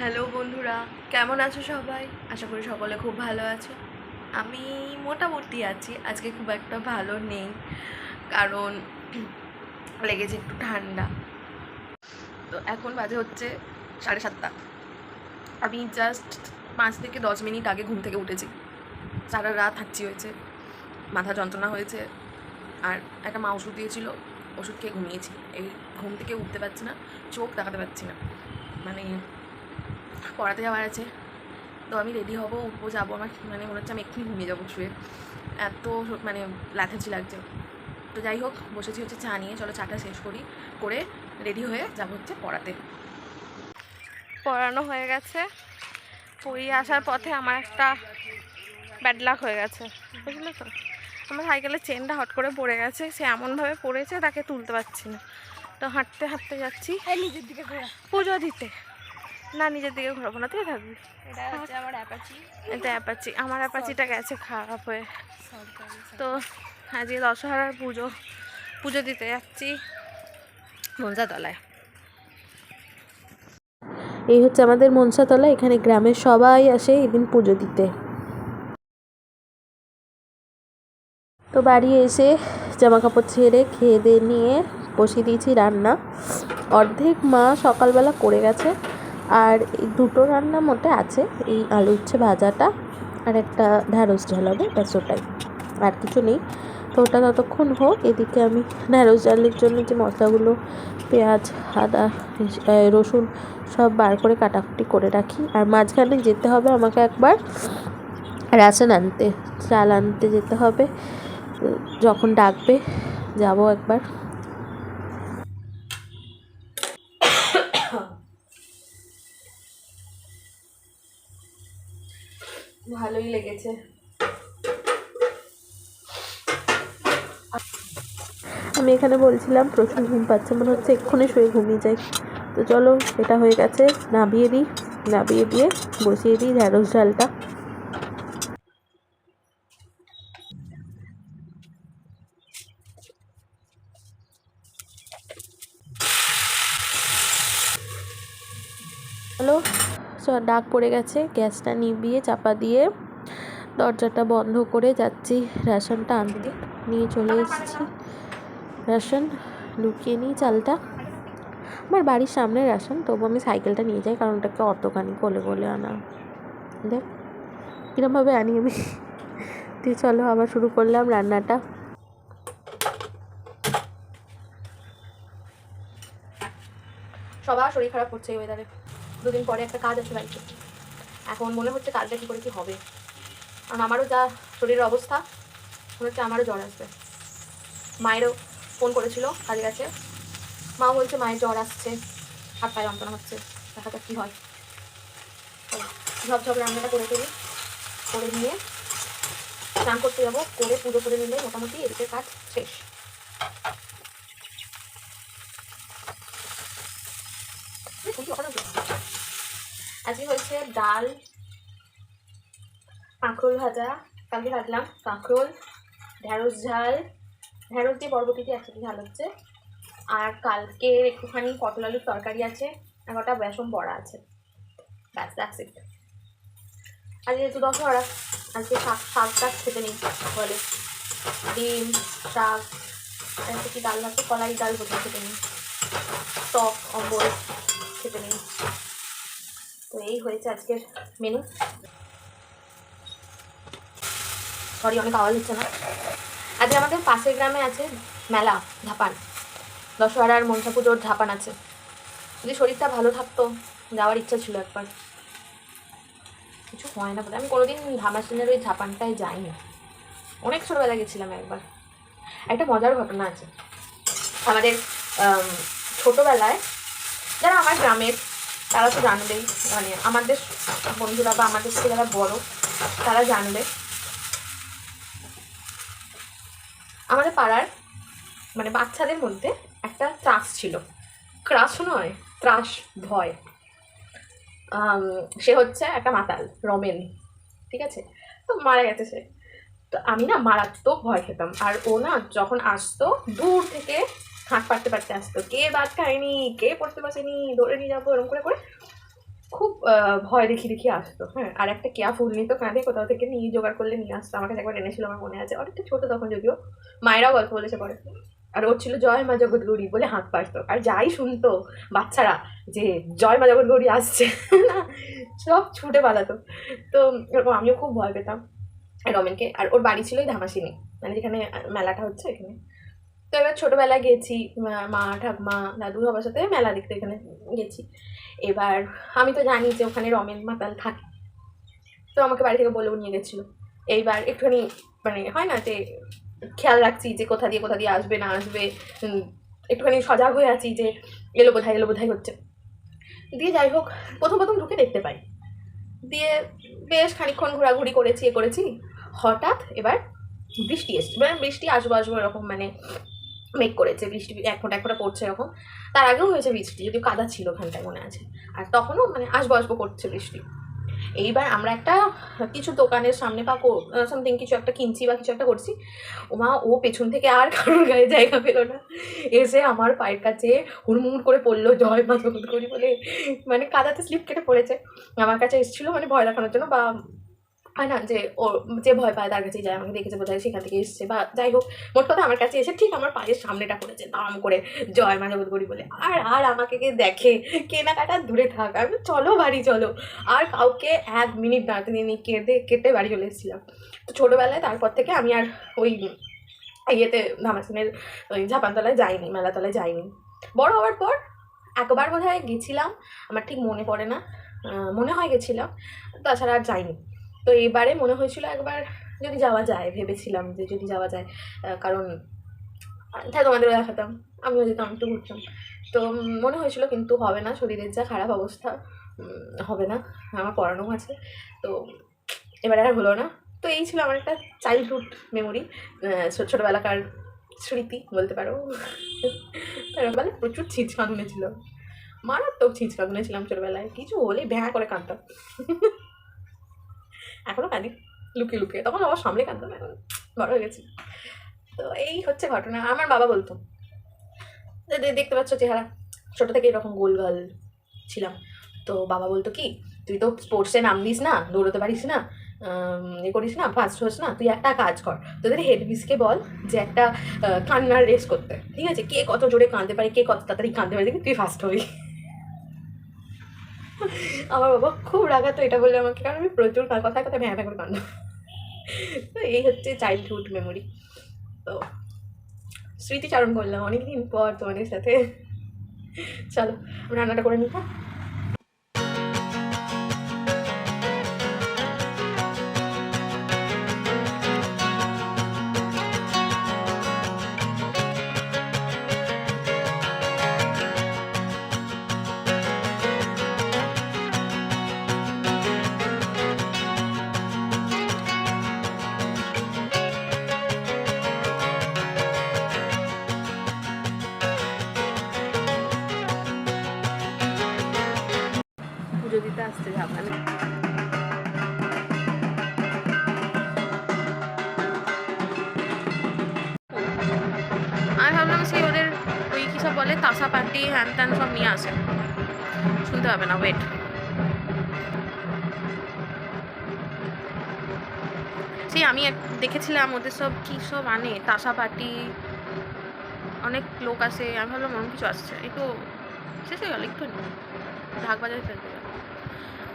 Hello বন্ধুরা, কেমন আছো সবাই? আশা করি সকলে খুব ভালো আছো। আমি মোটামুটি আছি, আজকে খুব একটা ভালো নেই, কারণ লেগেছে একটু ঠান্ডা। তো এখন বাজে হচ্ছে সাড়ে সাতটা। আমি জাস্ট পাঁচ থেকে দশ মিনিট আগে ঘুম থেকে উঠেছি। সারা রাত হাঁচি হয়েছে, মাথা যন্ত্রণা হয়েছে, আর একটা মা ওষুধ দিয়েছিল, ওষুধ খেয়ে ঘুমিয়েছি। এই ঘুম থেকে উঠতে পারছি না, চোখ দেখাতে পারছি না। মানে পড়াতে যাওয়ার আছে। তো আমি রেডি হব উঠবো যাব আমার মানে মনে হচ্ছে আমি এক্ষুনি ঘুমিয়ে যাব শুয়ে। এত মানে ল্যাথেছি লাগছে। তো যাই হোক বসেছি হচ্ছে চা নিয়ে। চলো চাটা শেষ করি করে রেডি হয়ে যাব হচ্ছে পড়াতে। পড়ানো হয়ে গেছে। পড়িয়ে আসার পথে আমার একটা ব্যাড লাক হয়ে গেছে বুঝলে তো? আমার সাইকেলের চেনটা হট করে পড়ে গেছে সে এমনভাবে পড়েছে তাকে তুলতে পারছি না। তো হাঁটতে হাঁটতে যাচ্ছি। নিজের দিকে পুজো দিতে। না নিজের দিকে ঘোরাবো না তুই থাকবি এটা হচ্ছে আমার অ্যাপাচি এটা অ্যাপাচি আমার অ্যাপাচিটা গেছে খারাপ হয়ে। তো আজকে দশহরার পুজো পুজো দিতে যাচ্ছি মঞ্জাতলায় এই হচ্ছে আমাদের মনসাতলা এখানে গ্রামের সবাই আসে এদিন পুজো দিতে। তো বাড়ি এসে জামা কাপড় ছেড়ে খেয়ে দিয়ে নিয়ে বসিয়ে দিয়েছি রান্না। অর্ধেক মা সকালবেলা করে গেছে। আর এই দুটো রান্না মোটে আছে এই আলু উচ্ছে ভাজাটা আর একটা ঢ্যাঁড়স ঝাল হবে, ব্যাস ওটাই। আর কিছু নেই। তো ওটা ততক্ষণ হোক, এদিকে আমি ঢ্যাঁড়স ঝালের জন্য যে মশলাগুলো, পেঁয়াজ, আদা রসুন সব বার করে কাটাকুটি করে রাখি। আর মাঝখানে যেতে হবে আমাকে একবার রেশন আনতে, চাল আনতে যেতে হবে। যখন ডাকবে, যাব একবার। ভালোই লেগেছে। আমি এখানে বলছিলাম, প্রচুর ঘুম পাচ্ছে, মনে হচ্ছে এক্ষুনি শুয়ে ঘুমিয়ে যাই। তো চলো, এটা হয়ে গেছে, নাবিয়ে দিই, নাবিয়ে দিয়ে বসিয়ে দিই ঢ্যাঁড়স ডালটা। হ্যালো ডাক পড়ে গেছে। গ্যাসটা নিভিয়ে, চাপা দিয়ে দরজাটা বন্ধ করে যাচ্ছি। রেশনটা আনতে নিয়ে চলে এসেছি। রেশন লুকিয়ে নিই চালটা। আমার বাড়ির সামনে রেশন, তবু আমি সাইকেলটা নিয়ে যাই, কারণ ওটাকে অতখানি কোলে কোলে আনা। দেখ, কীরমভাবে আনি আমি দিয়ে চলো, আবার শুরু করলাম রান্নাটা। সবার শরীর খারাপ করছে এই ওয়েদারে দুদিন পরে একটা কাজ আছে বাড়িতে। এখন মনে হচ্ছে কাজটা কী করে কী হবে। কারণ আমারও যা শরীরের অবস্থা, মনে হচ্ছে আমারও জ্বর আসবে। মায়েরও ফোন করেছিল কাজে গেছে মা বলছে, মায়ের জ্বর আসছে। হাত পায়ে যন্ত্রণা হচ্ছে। দেখা যাক কী হয়। তো ঝপ ঝপ রান্নাটা করে ফেলি। করে নিয়ে স্নান করতে যাব। করে পুজো করে নিলে মোটামুটি এদিকে কাজ শেষ এই ফুলকি ওখানে উঠল। আজকে হচ্ছে ডাল, কাঁকরোল ভাজা। কালকে ভাজলাম কাঁকরোল ঢ্যাঁড়স ঝাল। ঢ্যাঁড়স দিয়ে বরবটি দিয়ে একসাথে ঝাল হচ্ছে। আর কালকে একটুখানি পটল আলুর তরকারি আছে, আর কটা বেসন বড়া আছে। ব্যাস দ্যাটস ইট আজ যেহেতু দশহরা, আজকে শাক শাক টাক খেতে নেই বলে ডিম, শাক কি ডাল লাগছে কলাই ডাল বোঝা খেতে নেই। টক, অম্বল খেতে নেই। তো এই হয়েছে আজকের মেনু সরি অনেক আওয়াজ হচ্ছে না। আজকে আমাদের পাশের গ্রামে আছে মেলা ঝাপান দশহরার মনসা পুজোর ঝাপান আছে। যদি শরীরটা ভালো থাকতো যাওয়ার ইচ্ছা ছিল একবার। কিছু হয় না বলে আমি কোনোদিন ধামাসিনের ওই ঝাপানটায় যাইনি। অনেক ছোটোবেলা গেছিলাম একবার। একটা মজার ঘটনা আছে। আমাদের আম, ছোটোবেলায় যারা আমার গ্রামের তারা তো জানবেই মানে আমাদের বন্ধুরা বা আমাদের থেকে যারা বড়, তারা জানবে আমাদের পাড়ার মানে বাচ্চাদের মধ্যে একটা ত্রাস ছিল। ক্রাশ নয়, ত্রাস, ভয়। সে হচ্ছে একটা মাতাল, রমেন। ঠিক আছে? তো মারা গেছে সে। তো আমি না মারাত্মক ভয় খেতাম। আর ও না যখন আসতো, দূর থেকে হাঁক পাড়তে পারতে আসতো কে দাঁত খায়নি, কে পড়তে বসেনি ধরে নিয়ে যাব, এরকম করে করে খুব ভয় দেখিয়ে দেখিয়ে আসতো হ্যাঁ। আর একটা কেয়া ফুল নিত কাঁধে কোথাও থেকে নিয়ে জোগাড় করলে নিয়ে আসতো। আমার কাছে একবার এনেছিল, আমার মনে আছে। অনেকটা ছোটো তখন যদিও। মায়েরাও গল্প বলেছে পরে। আর ওর ছিল জয় মা জগৎ গৌরী বলে হাঁক পারতো আর যাই শুনতো বাচ্চারা যে জয় মা জগৎ গৌরী আসছে, না, সব ছুটে পালাতো। তো এরকম আমিও খুব ভয় পেতাম রমেনকে। আর ওর বাড়ি ছিল ধামাসিনি মানে যেখানে মেলাটা হচ্ছে এখানে। তো এবার ছোটোবেলায় গেছি, মা- ঠাকমা, দাদু সবার সাথে মেলা দেখতে এখানে গেছি। এবার আমি তো জানি যে ওখানে রমেন মাতাল থাকে। তো আমাকে বাড়ি থেকে বলেও নিয়ে গেছিল। এইবার একটুখানি মানে হয় না যে খেয়াল রাখছি যে কোথা দিয়ে কোথা দিয়ে আসবে, না আসবে। একটুখানি সজাগ হয়ে আছি যে এলো বোধহয় এলো বোধহয় হচ্ছে। দিয়ে যাই হোক, প্রথম প্রথম ঢুকে দেখতে পাই। দিয়ে বেশ খানিকক্ষণ ঘোরাঘুরি করেছি, এ করেছি। হঠাৎ এবার বৃষ্টি এসছে। মানে বৃষ্টি আসব আসব এরকম মানে মেঘ করেছে, বৃষ্টি এক ফোঁটা, এক পড়ছে এরকম তার আগেও হয়েছে বৃষ্টি, যদিও কাদা ছিল ওখানটায় মনে আছে। আর তখনও মানে আসব আসব করছে বৃষ্টি। এইবার আমরা একটা কিছু দোকানের সামনে বা সামথিং কিছু একটা কিনছি বা কিছু একটা করছি। ওমা, ও পেছন থেকে আর কারোর গায়ে জায়গা পেল না। এসে আমার পায়ের কাছে হুড়মুড় করে পড়ল, জয় মা, জগৎ করি বলে। মানে কাদাতে স্লিপ কেটে পড়েছে। আমার কাছে এসেছিল মানে ভয় দেখানোর জন্য বা হয় না, যে ও, যে ভয় পায় তার কাছেই যায়, আমাকে দেখেছে বোধহয় সেখান থেকে এসছে। বা যাই হোক, মোট কথা আমার কাছে এসে ঠিক আমার পায়ের সামনেটা করেছে দাম করে জয় মা করি বলে। আর আর আমাকে কে দেখে? কেনাকাটা দূরে থাক। আমি চলো বাড়ি, চলো। আর কাউকে এক মিনিট দাঁড়াতে নিয়ে কেটে কেটে বাড়ি চলে এসেছিলাম। তো ছোটোবেলায় তারপর থেকে আমি আর ওই ইয়েতে, ধামাসিনের ওই ঝাপানতলায় যাইনি, মেলাতলায় যাইনি। বড় হওয়ার পর একবার বোধ হয় গেছিলাম, আমার ঠিক মনে পড়ে না। মনে হয় গেছিলাম, তাছাড়া আর যাইনি। তো এবারে মনে হয়েছিল একবার যদি যাওয়া যায়, ভেবেছিলাম যে যদি যাওয়া যায় কারণ তাই তোমাদেরও দেখাতাম, আমিও যেতাম, একটু ঘুরতাম। তো মনে হয়েছিল কিন্তু হবে না, শরীরের যা খারাপ অবস্থা হবে না, আমার পড়ানো আছে। তো এবারে আর হলো না। তো এই ছিল আমার একটা চাইল্ডহুড মেমোরি ছোটোবেলাকার স্মৃতি বলতে পারো। ছোটোবেলায় প্রচুর ছিঁচ কাঁদুনে ছিল মারাত্মক ছিঁচ কাঁদুনে ছিলাম ছোটোবেলায়। কিছু হলে ভ্যাঁ করে কাঁদতাম। এখনও কাঁদি লুকিয়ে লুকিয়ে। তখন আবার সামনে কাঁদতাম এখন বড় হয়ে গেছি। তো এই হচ্ছে ঘটনা। আমার বাবা বলতো দেখতে পাচ্ছ চেহারা? ছোটো থেকে এরকম গোলগাল ছিলাম। তো বাবা বলতো, কি? তুই তো স্পোর্টসে নাম দিস না, দৌড়তে পারিস না এ করিস না ফার্স্ট হোস না, তুই একটা কাজ কর। তোদের হেড মিসকে বল যে একটা কান্নার রেস করতে। ঠিক আছে? কে কত জোরে কাঁদতে পারে, কে কত তাড়াতাড়ি কাঁদতে পারে, দেখবি তুই ফার্স্ট হবি। আমার বাবা খুব রাগাতো এটা বললে আমাকে, কারণ আমি প্রচুর কথা কথায় কথা আমি ভ্যাঁ করে কান্দ তো এই হচ্ছে চাইল্ডহুড মেমোরি তো স্মৃতিচারণ করলাম অনেকদিন পর তোমাদের সাথে। চলো আমি রান্নাটা করে নিই পুজো দিতে আসতে যাব আমি ভাবলাম সেই ওদের ওই কী সব বলে, তাসা পার্টি, হ্যান ত্যান সব নিয়ে আসে। শুনতে হবে না ওয়েট সেই আমি দেখেছিলাম ওদের সব কী সব আনে, তাসা পার্টি। অনেক লোক আসে, আমি ভাবলাম অনেক কিছু আসছে, একটু শেষ হয়ে গেল, একটু ঢাক বাজারে ফেলতে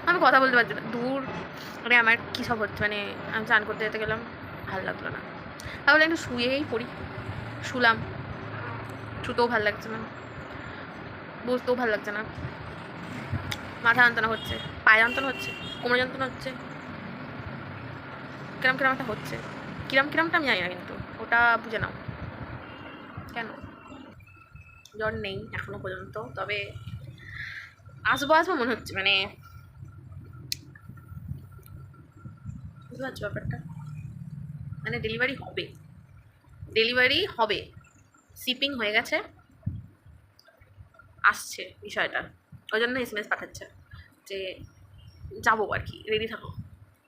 আমি কথা বলতে পারছি না। দূর মানে আমার কী সব হচ্ছে মানে আমি চান করতে যেতে গেলাম, ভালো লাগল না। তাহলে একটু শুয়েই পড়ি। শুলাম। শুতেও ভালো লাগছে না। বসতেও ভালো লাগছে না। মাথা যন্ত্রণা হচ্ছে। পায়ে যন্ত্রণা হচ্ছে। কোমরে যন্ত্রণা হচ্ছে। কিরম কিরম একটা হচ্ছে। কিরম কিরমটা আমি জানি না কিন্তু। ওটা বুঝে নাও। কেন? জ্বর নেই এখনও পর্যন্ত। তবে আসব আসব মনে হচ্ছে। মানে বুঝতে পারছ ব্যাপারটা? মানে ডেলিভারি হবে। ডেলিভারি হবে। শিপিং হয়ে গেছে। আসছে বিষয়টা। ওই জন্য এস এম এস পাঠাচ্ছে। যে যাব আর কি রেডি থাকো।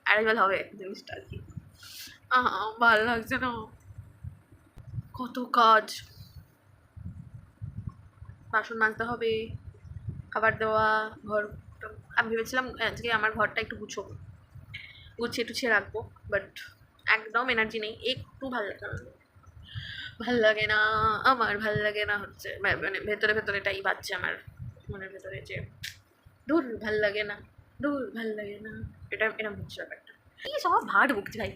অ্যারাইভাল হবে জিনিসটা আর কি। ভালো লাগছে না। কত কাজ। বাসন মাজতে হবে, খাবার দেওয়া, ঘর। আমি ভেবেছিলাম আজকে আমার ঘরটা একটু গুছোবো। গুছিয়ে টুছিয়ে রাখব বাট একদম এনার্জি নেই একটু ভালো লাগে না। ভালো লাগে না আমার ভালো লাগে না হচ্ছে। মানে ভেতরে ভেতরে এটাই বাজছে আমার মনের ভেতরে যে দূর ভালো লাগে না দূর ভালো লাগে না। এটা এরকম হচ্ছে ব্যাপারটা। কি সব ভাট বকছি ভাই।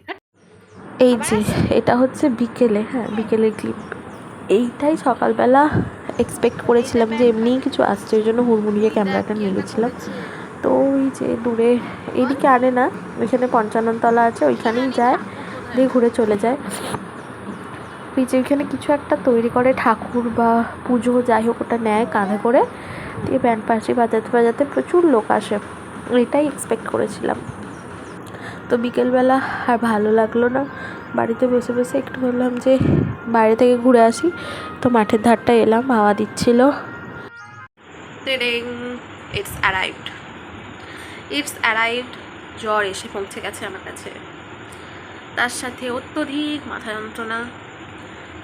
এই যে এটা হচ্ছে বিকেলে হ্যাঁ বিকেলের ক্লিপ এইটাই সকালবেলা এক্সপেক্ট করেছিলাম যে এমনিই কিছু আসছে ওই জন্য হুড়মুড়িয়ে ক্যামেরাটা নিয়ে গেছিলাম। তো যে দূরে এদিকে আনে না, ওইখানে পঞ্চাননতলা আছে, ওইখানেই যায়, দিয়ে ঘুরে চলে যায়। যে ওইখানে কিছু একটা তৈরি করে ঠাকুর বা পুজো, যাই হোক ওটা নেয় কাঁধে করে, দিয়ে ব্যান্ড পাশে বাজাতে বাজাতে প্রচুর লোক আসে। এটাই এক্সপেক্ট করেছিলাম। তো বিকেলবেলা আর ভালো লাগল না। বাড়িতে বসে বসে একটু বললাম যে বাইরে থেকে ঘুরে আসি, তো মাঠের ধারটায় এলাম, হাওয়া দিচ্ছিল। ইটস অ্যারাইভড ইটস অ্যারাইভড জ্বর এসে পৌঁছে গেছে আমার কাছে। তার সাথে অত্যধিক মাথা যন্ত্রণা,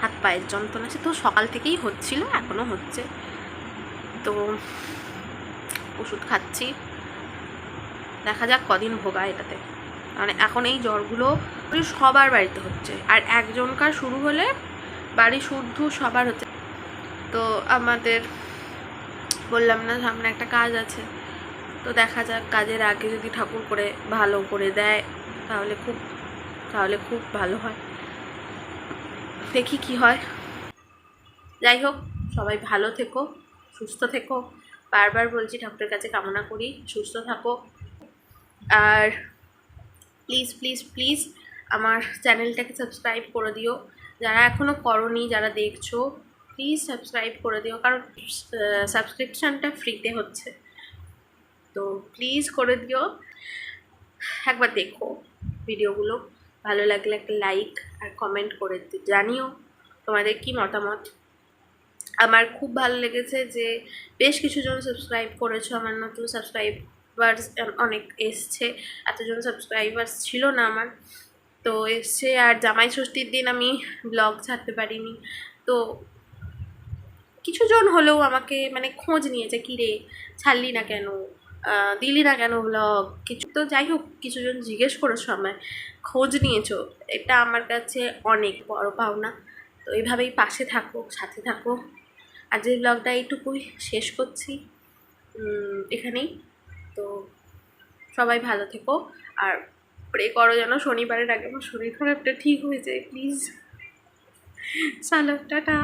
হাত পায়ের যন্ত্রণা, সে তো সকাল থেকেই হচ্ছিল, এখনও হচ্ছে। তো ওষুধ খাচ্ছি। দেখা যাক কদিন ভোগা এটাতে। মানে এখন এই জ্বরগুলো সবার বাড়িতে হচ্ছে। আর একজনকার শুরু হলে বাড়ি শুদ্ধ সবার হচ্ছে। তো আমাদের, বললাম না সামনে একটা কাজ আছে। তো দেখা যাক, কাজের আগে যদি ঠাকুর করে ভালো করে দেয়, তাহলে খুব তাহলে খুব ভালো হয়। দেখি কি হয়। যাই হোক, সবাই ভালো থেকো, সুস্থ থেকো। বারবার বলছি ঠাকুরের কাছে কামনা করি, সুস্থ থাকো। আর প্লিজ প্লিজ প্লিজ আমার চ্যানেলটাকে সাবস্ক্রাইব করে দিও। যারা এখনও করনি, যারা দেখছ প্লিজ সাবস্ক্রাইব করে দিও। কারণ সাবস্ক্রিপশানটা ফ্রিতে হচ্ছে। তো প্লিজ করে দিও। একবার দেখো ভিডিওগুলো। ভালো লাগলে একটা লাইক আর কমেন্ট করে জানিও তোমাদের কি মতামত। আমার খুব ভালো লেগেছে যে বেশ কিছুজন সাবস্ক্রাইব করেছ, আমার নতুন সাবস্ক্রাইবার্স অনেক এসছে। এতজন সাবস্ক্রাইবার্স ছিল না আমার। তো এসছে আর জামাই ষষ্ঠীর দিন আমি ব্লগ ছাড়তে পারিনি। তো কিছুজন হলেও আমাকে মানে খোঁজ নিয়েছে কী রে ছাড়লি না কেন? দিলি না কেন ব্লগ কিছু তো যাই হোক, কিছুজন জিজ্ঞেস করেছ আমায়, খোঁজ নিয়েছো। এটা আমার কাছে অনেক বড় পাওনা। তো এইভাবেই পাশে থাকো, সাথে থাকো। আজকের ব্লগটা এইটুকুই, শেষ করছি। এখানেই। তো সবাই ভালো থেকো। আর প্রে করো যেন শনিবারের আগে আমার শরীর খারাপটা ঠিক হয়ে যায় প্লিজ চলো টাটা।